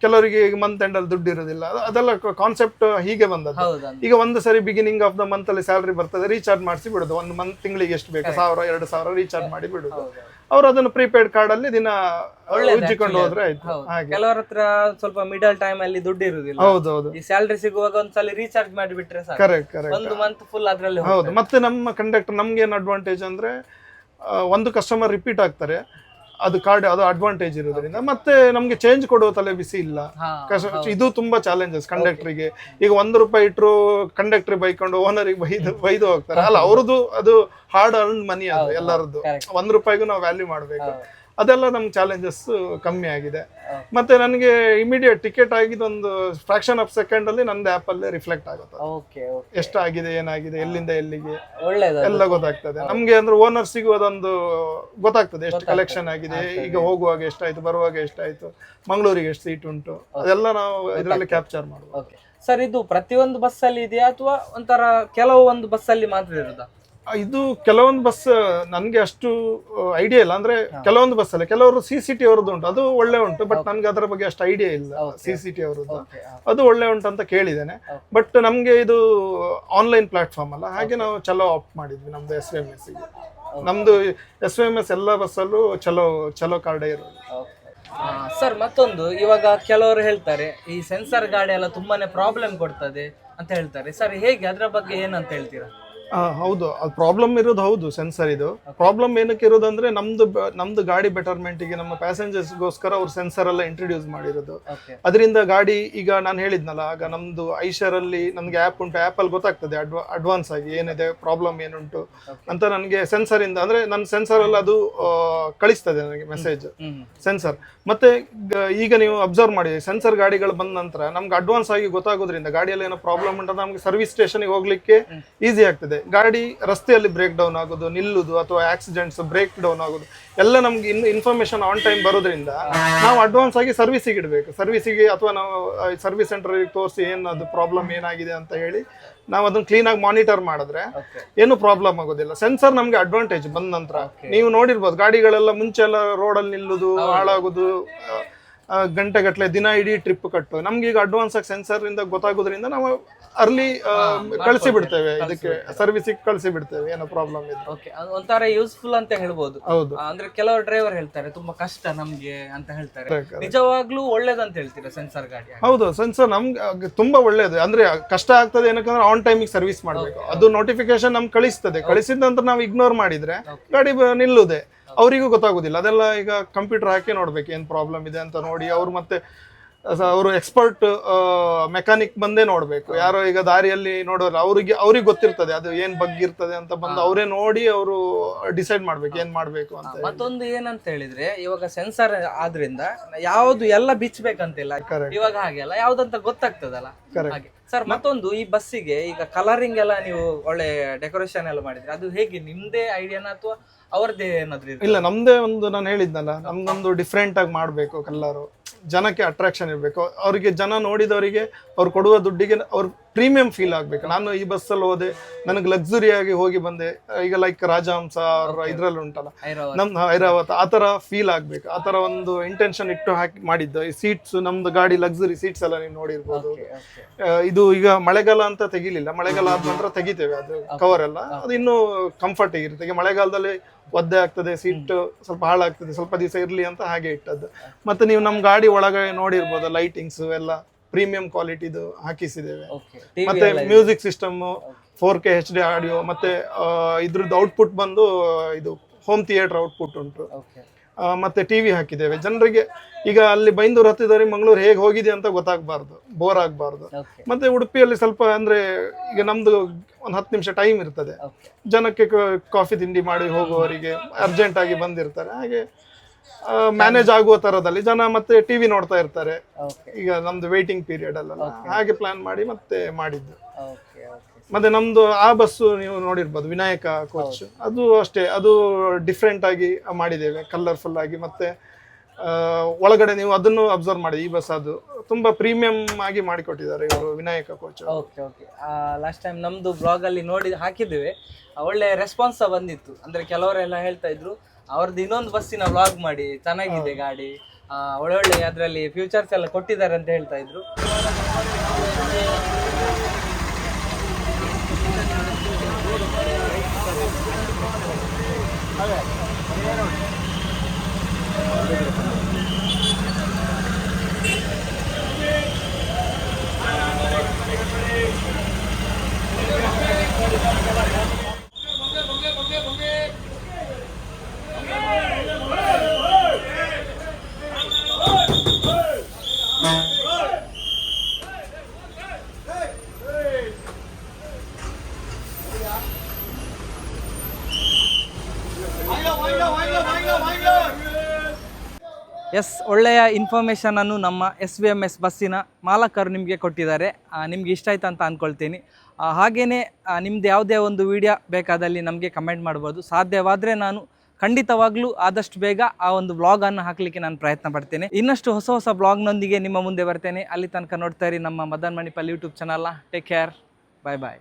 ಕೆಲವರಿಗೆ ಈಗ ಮಂತ್ ಎಂಡ್ ಅಲ್ಲಿ ದುಡ್ಡು ಇರೋದಿಲ್ಲ. ಅದ- ಅದೆಲ್ಲ ಕಾನ್ಸೆಪ್ಟ್ ಹೀಗೆ ಬಂದದ್ದು. ಈಗ ಒಂದು ಸರಿ ಬಿಗಿನಿಂಗ್ ಆಫ್ ದ ಮಂತ್ ಅಲ್ಲಿ ಸ್ಯಾಲರಿ ಬರ್ತದೆ ರೀಚಾರ್ಜ್ ಮಾಡಿಸಿ ಬಿಡುದು. ಒಂದು ಮಂತ್ ತಿಂಗಳಿಗೆ ಎಷ್ಟು ಬೇಕು? ಸಾವಿರ ಎರಡು ಸಾವಿರ ರೀಚಾರ್ಜ್ ಮಾಡಿ ಬಿಡುದು. ಅವ್ರು ಅದನ್ನು ಪ್ರೀಪೇಡ್ ಕಾರ್ಡ್ ಅಲ್ಲಿ ದಿನ ಉಜ್ಜಿಕೊಂಡು ಹೋದ್ರೆ ಆಯ್ತು. ಹಾಗೆ. ಕೆಲವರ ಹತ್ರ ಸ್ವಲ್ಪ ಮಿಡಲ್ ಟೈಮ್ ಅಲ್ಲಿ ದುಡ್ಡು ಇರುದಿಲ್ಲ. ಹೌದು ಹೌದು ಈ ಸ್ಯಾಲ್ರಿ ಸಿಗುವಾಗ ಒಂದ್ಸಲ ರೀಚಾರ್ಜ್ ಮಾಡಿಬಿಟ್ರೆ ಸಾಕು. ಕರೆಕ್ಟ್ ಕರೆಕ್ಟ್ ಒಂದು ಮಂತ್ ಫುಲ್ ಅದ್ರಲ್ಲಿ ಹೌದು. ಮತ್ತೆ ನಮ್ಮ ಕಂಡಕ್ಟರ್ ನಮ್ಗೆ ಏನು ಅಡ್ವಾಂಟೇಜ್ ಅಂದ್ರೆ ಆ, ಒಂದು ಕಸ್ಟಮರ್ ರಿಪೀಟ್ ಆಗ್ತಾರೆ. ಅದು ಕಾರ್ಡ್ ಅದು ಅಡ್ವಾಂಟೇಜ್ ಇರೋದ್ರಿಂದ. ಮತ್ತೆ ನಮ್ಗೆ ಚೇಂಜ್ ಕೊಡುವ ತಲೆ ಬಿಸಿ ಇಲ್ಲ. ಇದು ತುಂಬಾ ಚಾಲೆಂಜಸ್ ಕಂಡಕ್ಟರ್ಗೆ ಈಗ ಒಂದು ರೂಪಾಯಿ ಇಟ್ರು ಕಂಡಕ್ಟರ್ ಬೈಕೊಂಡು ಓನರಿಗೆ ಬೈದು ಬೈದು ಹೋಗ್ತಾರೆ. ಅಲ್ಲ ಅವ್ರದ್ದು ಅದು ಹಾರ್ಡ್ ಅರ್ನ್ ಮನಿ ಅದು ಎಲ್ಲರದ್ದು. ಒಂದ್ ರೂಪಾಯಿಗೂ ನಾವು ವ್ಯಾಲ್ಯೂ ಮಾಡ್ಬೇಕು. ಅದೆಲ್ಲ ನಮ್ಮ ಚಾಲೆಂಜಸ್ ಕಮ್ಮಿ ಆಗಿದೆ. ಮತ್ತೆ ನನಗೆ ಇಮಿಡಿಯೇಟ್ ಟಿಕೆಟ್ ಆಗಿದ್ದೊಂದು ಫ್ರಾಕ್ಷನ್ ಆಫ್ ಸೆಕೆಂಡ್ ಅಲ್ಲಿ ನಂದು ಆಪ್ ಅಲ್ಲೇ ರಿಫ್ಲೆಕ್ಟ್ ಆಗುತ್ತೆ. ಓಕೆ ಆಗಿದೆ ಎಷ್ಟಾಗಿದೆ ಏನಾಗಿದೆ ಎಲ್ಲಿಂದ ಎಲ್ಲಿಗೆ? ಎಲ್ಲ ಗೊತ್ತಾಗ್ತದೆ. ನಮ್ಗೆ ಅಂದ್ರೆ ಓನರ್ಸಿಗೂ ಅದೊಂದು ಗೊತ್ತಾಗ್ತದೆ ಎಷ್ಟು ಕಲೆಕ್ಷನ್ ಆಗಿದೆ ಈಗ ಹೋಗುವಾಗ ಎಷ್ಟಾಯ್ತು ಬರುವಾಗ ಎಷ್ಟಾಯ್ತು ಮಂಗಳೂರಿಗೆ ಎಷ್ಟು ಸೀಟ್ ಉಂಟು ಅದೆಲ್ಲ ನಾವು ಇದರಲ್ಲಿ ಕ್ಯಾಪ್ಚರ್ ಮಾಡ್ಬೋದು. ಓಕೆ ಸರ್ ಇದು ಪ್ರತಿಯೊಂದು ಬಸ್ ಅಲ್ಲಿ ಇದೆಯಾ ಅಥವಾ ಒಂಥರ ಕೆಲವು ಒಂದು ಬಸ್ ಅಲ್ಲಿ ಮಾತ್ರ ಇರುದಾ? ಇದು ಕೆಲವೊಂದು ಬಸ್ ನನ್ಗೆ ಅಷ್ಟು ಐಡಿಯಾ ಇಲ್ಲ. ಅಂದ್ರೆ ಕೆಲವೊಂದು ಬಸ್ ಅಲ್ಲ ಕೆಲವರು ಸಿ ಸಿ ಟಿ ಅವರದ್ದು ಉಂಟು. ಅದು ಒಳ್ಳೆ ಉಂಟು ಬಟ್ ನನ್ಗೆ ಅದರ ಬಗ್ಗೆ ಅಷ್ಟು ಐಡಿಯಾ ಇಲ್ಲ ಸಿ ಸಿ ಟಿ ಅವರದ್ದು. ಅದು ಒಳ್ಳೆ ಉಂಟು ಅಂತ ಕೇಳಿದ್ದೇನೆ. ಬಟ್ ನಮ್ಗೆ ಇದು ಆನ್ಲೈನ್ ಪ್ಲಾಟ್ಫಾರ್ಮ್ ಅಲ್ಲ. ಹಾಗೆ ನಾವು ಚಲೋ ಆಪ್ ಮಾಡಿದ್ವಿ ನಮ್ದು ಎಸ್ ಎಂ ಎಸ್ ನಮ್ದು ಎಸ್ ಎಂ ಎಸ್ ಎಲ್ಲ ಬಸ್ಸಲ್ಲೂ ಚಲೋ ಚಲೋ ಕಾರ್ಡೇ ಇರೋದು. ಸರ್ ಮತ್ತೊಂದು. ಇವಾಗ ಕೆಲವರು ಹೇಳ್ತಾರೆ ಈ ಸೆನ್ಸರ್ ಗಾಡಿ ಎಲ್ಲ ತುಂಬಾನೇ ಪ್ರಾಬ್ಲಮ್ ಕೊಡ್ತದೆ ಅಂತ ಹೇಳ್ತಾರೆ. ಸರ್ ಹೇಗೆ? ಅದರ ಬಗ್ಗೆ ಏನಂತ ಹೇಳ್ತೀರಾ? ಹೌದು. ಅದು ಪ್ರಾಬ್ಲಮ್ ಇರೋದು ಹೌದು ಸೆನ್ಸರ್ ಇದು. ಪ್ರಾಬ್ಲಮ್ ಏನಕ್ಕೆ ಇರೋದಂದ್ರೆ ನಮ್ದು ಬ- ನಮ್ದು ಗಾಡಿ ಬೆಟರ್ಮೆಂಟ್ಗೆ ನಮ್ಮ ಪ್ಯಾಸೆಂಜರ್ಸ್ಗೋಸ್ಕರ ಅವ್ರು ಸೆನ್ಸರ್ ಎಲ್ಲ ಇಂಟ್ರೊಡ್ಯೂಸ್ ಮಾಡಿರೋದು. ಅದರಿಂದ ಗಾಡಿ ಈಗ ನಾನು ಹೇಳಿದ್ನಲ್ಲ ಆಗ ನಮ್ದು ಐಶರ್ ಅಲ್ಲಿ ನಮ್ಗೆ ಆ್ಯಪ್ ಉಂಟು ಆ್ಯಪ್ ಅಲ್ಲಿ ಗೊತ್ತಾಗ್ತದೆ ಅಡ್ವಾ ಅಡ್ವಾನ್ಸ್ ಆಗಿ ಏನಿದೆ ಪ್ರಾಬ್ಲಮ್ ಏನುಂಟು. ಅಂತ ನನಗೆ ಸೆನ್ಸರ್ ಇಂದ ಅಂದ್ರೆ ನನ್ನ ಸೆನ್ಸರ್ ಅಲ್ಲಿ ಅದು ಕಳಿಸ್ತದೆ ನನಗೆ ಮೆಸೇಜ್ ಸೆನ್ಸರ್ ಮತ್ತೆ ಈಗ ನೀವು ಅಬ್ಸರ್ವ್ ಮಾಡಿ ಸೆನ್ಸರ್ ಗಾಡಿಗಳು ಬಂದ ನಂತರ ನಮ್ಗೆ ಅಡ್ವಾನ್ಸ್ ಆಗಿ ಗೊತ್ತಾಗೋದ್ರಿಂದ ಗಾಡಿಯಲ್ಲಿ ಏನೋ ಪ್ರಾಬ್ಲಮ್ ಉಂಟು ನಮ್ಗೆ ಸರ್ವಿಸ್ ಸ್ಟೇಷನ್ಗೆ ಹೋಗ್ಲಿಕ್ಕೆ ಈಸಿ ಆಗ್ತದೆ. ಗಾಡಿ ರಸ್ತೆಯಲ್ಲಿ ಬ್ರೇಕ್ ಡೌನ್ ಆಗೋದು ನಿಲ್ಲುದು ಅಥವಾ ಆಕ್ಸಿಡೆಂಟ್ಸ್ ಬ್ರೇಕ್ ಡೌನ್ ಆಗೋದು ಎಲ್ಲ ನಮ್ಗೆ ಇನ್ ಇನ್ಫಾರ್ಮೇಶನ್ ಆನ್ ಟೈಮ್ ಬರೋದ್ರಿಂದ ನಾವು ಅಡ್ವಾನ್ಸ್ ಆಗಿ ಸರ್ವಿಸಿಗೆ ಇಡಬೇಕು. ಸರ್ವಿಸಿಗೆ ಅಥವಾ ನಾವು ಸರ್ವಿಸ್ ಸೆಂಟರ್ ತೋರಿಸಿ ಏನು ಅದು ಪ್ರಾಬ್ಲಮ್ ಏನಾಗಿದೆ ಅಂತ ಹೇಳಿ ನಾವು ಅದನ್ನ ಕ್ಲೀನ್ ಆಗಿ ಮಾನಿಟರ್ ಮಾಡಿದ್ರೆ ಏನು ಪ್ರಾಬ್ಲಮ್ ಆಗೋದಿಲ್ಲ. ಸೆನ್ಸರ್ ನಮಗೆ ಅಡ್ವಾಂಟೇಜ್ ಬಂದ ನಂತರ. ನೀವು ನೋಡಿರ್ಬೋದು ಗಾಡಿಗಳೆಲ್ಲ ಮುಂಚೆ ಎಲ್ಲ ರೋಡಲ್ಲಿ ನಿಲ್ಲುದು ಹಾಳಾಗೋದು ಗಂಟೆಗಟ್ಟಲೆ ದಿನ ಇಡೀ ಟ್ರಿಪ್ ಕಟ್ಟು ನಮ್ಗೆ ಈಗ ಅಡ್ವಾನ್ಸ್ ಆಗಿ ಸೆನ್ಸರ್ ಇಂದ ಗೊತ್ತಾಗೋದ್ರಿಂದ ನಾವು ಅರ್ಲಿ ಕಳಿಸಿ ಬಿಡ್ತೇವೆ ಇದಕ್ಕೆ ಸರ್ವಿಸಿಗೆ ಕಳಿಸಿ ಬಿಡ್ತೇವೆ ಏನೋ ಪ್ರಾಬ್ಲಮ್ ಇದೆ ಓಕೆ ಒಂಥರ ಯೂಸ್ಫುಲ್ ಅಂತ ಹೇಳ್ಬೋದು. ಹೌದು. ಅಂದ್ರೆ ಕೆಲವರು ಡ್ರೈವರ್ ಹೇಳ್ತಾರೆ ತುಂಬಾ ಕಷ್ಟ ನಮ್ಗೆ ಅಂತ ಹೇಳ್ತಾರೆ. ನಿಜವಾಗ್ಲೂ ಒಳ್ಳೇದಂತ ಹೇಳ್ತೀರಾ ಸೆನ್ಸರ್ ಗಾಡಿ ಹೌದು ಸೆನ್ಸರ್ ನಮ್ಗೆ ತುಂಬಾ ಒಳ್ಳೇದು. ಅಂದ್ರೆ ಕಷ್ಟ ಆಗ್ತದೆ ಏನಕ್ಕಂದ್ರೆ ಆನ್ ಟೈಮಿಗೆ ಸರ್ವಿಸ್ ಮಾಡಬೇಕು. ಅದು ನೋಟಿಫಿಕೇಶನ್ ನಮ್ಗೆ ಕಳಿಸ್ತದೆ. ಕಳಿಸಿದ ನಂತರ ನಾವು ಇಗ್ನೋರ್ ಮಾಡಿದ್ರೆ ಗಾಡಿ ನಿಲ್ಲುದೆ. ಅವರಿಗೂ ಗೊತ್ತಾಗೋದಿಲ್ಲ. ಅದೆಲ್ಲ ಈಗ ಕಂಪ್ಯೂಟರ್ ಹಾಕಿ ನೋಡ್ಬೇಕು ಏನ್ ಪ್ರಾಬ್ಲಮ್ ಇದೆ ಅಂತ ನೋಡಿ ಅವ್ರು ಮತ್ತೆ ಅವರು ಎಕ್ಸ್ಪರ್ಟ್ ಮೆಕ್ಯಾನಿಕ್ ಬಂದೇ ನೋಡ್ಬೇಕು. ಯಾರೋ ಈಗ ದಾರಿಯಲ್ಲಿ ನೋಡೋರು ಅವ್ರಿಗೆ ಅವ್ರಿಗೆ ಗೊತ್ತಿರ್ತದೆ ಅದು ಏನ್ ಬಗ್ ಇರ್ತದೆ ಅಂತ ಬಂದು ಅವರೇ ನೋಡಿ ಅವರು ಡಿಸೈಡ್ ಮಾಡ್ಬೇಕು ಏನ್ ಮಾಡ್ಬೇಕು ಅಂತ. ಮತ್ತೊಂದು ಏನಂತ ಹೇಳಿದ್ರೆ ಇವಾಗ ಸೆನ್ಸರ್ ಆದ್ರಿಂದ ಯಾವ್ದು ಎಲ್ಲ ಬಿಚ್ಚಬೇಕಂತಿಲ್ಲ. ಇವಾಗ ಹಾಗೆಲ್ಲ ಯಾವ್ದಂತ ಗೊತ್ತಾಗ್ತದಲ್ಲ. Correct. ಹಾಗೆ. ಸರ್ ಮತ್ತೊಂದು ಈ ಬಸ್ಸಿಗೆ ಈಗ ಕಲರಿಂಗ್ ಎಲ್ಲ ನೀವು ಒಳ್ಳೆ ಡೆಕೋರೇಷನ್ ಎಲ್ಲ ಮಾಡಿದ್ರೆ ಅದು ಹೇಗೆ ನಿಮ್ದೇ ಐಡಿಯಾನ ಅಥವಾ ಅವ್ರದ್ದೇ ಏನಾದ್ರು? ಇಲ್ಲ, ನಮ್ದೇ ಒಂದು ನಾನು ಹೇಳಿದ್ನಲ್ಲ ನಮ್ದೊಂದು ಡಿಫ್ರೆಂಟ್ ಆಗಿ ಮಾಡಬೇಕು ಕಲ್ಲರು ಜನಕ್ಕೆ ಅಟ್ರಾಕ್ಷನ್ ಇರಬೇಕು ಅವರಿಗೆ ಜನ ನೋಡಿದವರಿಗೆ ಅವ್ರು ಕೊಡುವ ದುಡ್ಡಿಗೆ ಅವ್ರು ಪ್ರೀಮಿಯಂ ಫೀಲ್ ಆಗ್ಬೇಕು. ನಾನು ಈ ಬಸ್ಸಲ್ಲಿ ಹೋದೆ ನನಗೆ ಲಕ್ಸುರಿಯಾಗಿ ಹೋಗಿ ಬಂದೆ. ಈಗ ಲೈಕ್ ರಾಜಹಂಸ ಇದರಲ್ಲಿ ಉಂಟಲ್ಲ? ಐರಾವತ್. ನಮ್ ಐರಾವತ್ ಆ ತರ ಫೀಲ್ ಆಗ್ಬೇಕು. ಆ ತರ ಒಂದು ಇಂಟೆನ್ಷನ್ ಇಟ್ಟು ಹಾಕಿ ಮಾಡಿದ್ದು. ಈ ಸೀಟ್ಸ್ ನಮ್ದು ಗಾಡಿ ಲಕ್ಸುರಿ ಸೀಟ್ಸ್ ಎಲ್ಲ ನೀವು ನೋಡಿರ್ಬೋದು. ಇದು ಈಗ ಮಳೆಗಾಲ ಅಂತ ತೆಗಿಲಿಲ್ಲ. ಮಳೆಗಾಲ ಆದ ನಂತರ ತೆಗಿತೇವೆ ಅದು ಕವರ್ ಎಲ್ಲ. ಅದು ಇನ್ನೂ ಕಂಫರ್ಟ್ ಆಗಿರುತ್ತೆ ಈಗ ಮಳೆಗಾಲದಲ್ಲಿ ಒದ್ದೆ ಆಗ್ತದೆ ಸೀಟ್ ಸ್ವಲ್ಪ ಹಾಳಾಗ್ತದೆ. ಸ್ವಲ್ಪ ದಿವಸ ಇರ್ಲಿ ಅಂತ ಹಾಗೆ ಇಟ್ಟದ್ದು. ಮತ್ತೆ ನೀವು ನಮ್ಮ ಗಾಡಿ ಒಳಗೆ ನೋಡಿರ್ಬೋದು ಲೈಟಿಂಗ್ಸ್ ಎಲ್ಲ. ಪ್ರೀಮಿಯಂ ಕ್ವಾಲಿಟಿದು ಹಾಕಿಸಿದ್ದೇವೆ. ಮತ್ತೆ music system four K H D audio ಮತ್ತೆ ಇದ್ರದ್ದು ಔಟ್ಪುಟ್ ಬಂದು ಇದು ಹೋಮ್ ಥಿಯೇಟರ್ ಔಟ್ಪುಟ್ ಉಂಟು. ಮತ್ತೆ ಟಿವಿ ಹಾಕಿದ್ದೇವೆ. ಜನರಿಗೆ ಈಗ ಅಲ್ಲಿ ಬೈಂದೂರು ಹತ್ತಿದ್ದಾರೆ ಮಂಗಳೂರು ಹೇಗೆ ಹೋಗಿದೆ ಅಂತ ಗೊತ್ತಾಗಬಾರ್ದು. ಬೋರ್ ಆಗಬಾರ್ದು. ಮತ್ತೆ ಉಡುಪಿಯಲ್ಲಿ ಸ್ವಲ್ಪ ಅಂದ್ರೆ ಈಗ ನಮ್ದು ಒಂದು ಹತ್ತು ನಿಮಿಷ ಟೈಮ್ ಇರ್ತದೆ. ಜನಕ್ಕೆ ಕಾಫಿ ತಿಂಡಿ ಮಾಡಿ ಹೋಗುವವರಿಗೆ ಅರ್ಜೆಂಟ್ ಆಗಿ ಬಂದಿರ್ತಾರೆ. ಹಾಗೆ ಮ್ಯಾನೇಜ್ ಆಗುವ ತರದಲ್ಲಿ ಜನ ಮತ್ತೆ ಟಿವಿ ನೋಡ್ತಾ ಇರ್ತಾರೆ. ಈಗ ನಮ್ದು ವೇಟಿಂಗ್ ಪೀರಿಯಡ್ ಅಲ್ಲ. ಹಾಗೆ ಪ್ಲಾನ್ ಮಾಡಿ ಮತ್ತೆ ಮಾಡಿದ್ದು. ಮತ್ತೆ ನಮ್ದು ಆ ಬಸ್ಸು ನೀವು ನೋಡಿರ್ಬೋದು ವಿನಾಯಕ ಕೋಚ್ ಅದು ಅಷ್ಟೇ ಅದು ಡಿಫ್ರೆಂಟ್ ಆಗಿ ಮಾಡಿದ್ದೇವೆ ಕಲರ್ಫುಲ್ ಆಗಿ. ಮತ್ತೆ ಒಳಗಡೆ ನೀವು ಅದನ್ನು ಅಬ್ಸರ್ವ್ ಮಾಡಿ ಈ ಬಸ್ ಅದು. ತುಂಬಾ ಪ್ರೀಮಿಯಂ ಆಗಿ ಮಾಡಿಕೊಟ್ಟಿದ್ದಾರೆ ಇವರು Vinayaka coach okay okay last time ನಮ್ದು ಬ್ಲಾಗ್ ಅಲ್ಲಿ ನೋಡಿ ಹಾಕಿದ್ದೇವೆ. ಒಳ್ಳೆ ರೆಸ್ಪಾನ್ಸ್ ಬಂದಿತ್ತು. ಅಂದ್ರೆ ಕೆಲವರೆಲ್ಲ ಹೇಳ್ತಾ ಇದ್ರು ಅವ್ರದ್ದು ಇನ್ನೊಂದು ಬಸ್ಸಿನ ವ್ಲಾಗ್ ಮಾಡಿ ಚೆನ್ನಾಗಿದೆ ಗಾಡಿ. ಆ, ಒಳ್ಳೊಳ್ಳೆ ಅದರಲ್ಲಿ ಫ್ಯೂಚರ್ಸ್ ಎಲ್ಲ ಕೊಟ್ಟಿದ್ದಾರೆ ಅಂತ ಹೇಳ್ತಾ ಇದ್ರು ಎಸ್ ಒಳ್ಳೆಯ ಇನ್ಫಾರ್ಮೇಷನ್ ಅನ್ನು ನಮ್ಮ ಎಸ್ ವಿ ಎಂ ಎಸ್ ಬಸ್ಸಿನ ಮಾಲಕರು ನಿಮಗೆ ಕೊಟ್ಟಿದ್ದಾರೆ. ನಿಮ್ಗೆ ಇಷ್ಟ ಆಯ್ತು ಅಂತ ಅಂದ್ಕೊಳ್ತೀನಿ ಹಾಗೆಯೇ ನಿಮ್ದು ಯಾವುದೇ ಒಂದು ವಿಡಿಯೋ ಬೇಕಾದಲ್ಲಿ ನಮಗೆ ಕಮೆಂಟ್ ಮಾಡ್ಬೋದು. ಸಾಧ್ಯವಾದರೆ ನಾನು ಖಂಡಿತವಾಗ್ಲೂ ಆದಷ್ಟು ಬೇಗ ಆ ಒಂದು ಬ್ಲಾಗನ್ನು ಹಾಕಲಿಕ್ಕೆ ನಾನು ಪ್ರಯತ್ನ ಪಡ್ತೇನೆ. ಇನ್ನಷ್ಟು ಹೊಸ ಹೊಸ ಬ್ಲಾಗ್ನೊಂದಿಗೆ ನಿಮ್ಮ ಮುಂದೆ ಬರ್ತೇನೆ. ಅಲ್ಲಿ ತನಕ ನೋಡ್ತಾ ಇರಿ ನಮ್ಮ ಮದನ್ ಮಣಿಪಾಲ್ ಯೂಟ್ಯೂಬ್ ಚಾನಲ್ನ ಟೇಕ್ ಕೇರ್ ಬಾಯ್ ಬಾಯ್